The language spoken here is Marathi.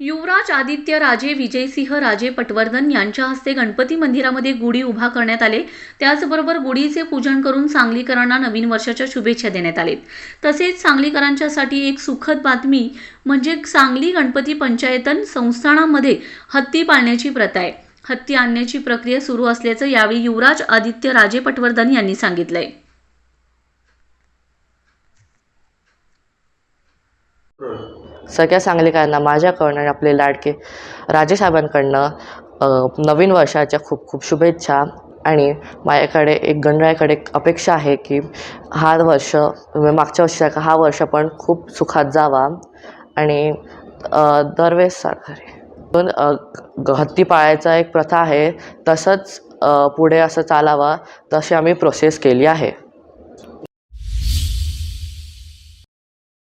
युवराज आदित्य राजे विजयसिंह राजे पटवर्धन यांच्या हस्ते गणपती मंदिरामध्ये गुढी उभा करण्यात आले. त्याचबरोबर गुढीचे पूजन करून सांगलीकरांना नवीन वर्षाच्या शुभेच्छा देण्यात आलेत. तसेच सांगलीकरांच्यासाठी एक सुखद बातमी म्हणजे सांगली गणपती पंचायतन संस्थानामध्ये हत्ती पाळण्याची प्रथा आहे. हत्ती आणण्याची प्रक्रिया सुरू असल्याचं यावेळी युवराज आदित्य राजे पटवर्धन यांनी सांगितलंय. सगळ्या सांगलीकरांना माझ्याकडनं आणि आपले लाडके राजेसाहेबांकडनं नवीन वर्षाच्या खूप खूप शुभेच्छा. आणि माझ्याकडे एक गणरायाकडे एक अपेक्षा आहे की हा वर्ष मागच्या वर्षासारखा हा वर्ष पण खूप सुखात जावा. आणि दरवेळेस सारखं पण हत्ती पाळायचा एक प्रथा आहे. तसंच पुढे असं चालावा तशी आम्ही प्रोसेस केली आहे.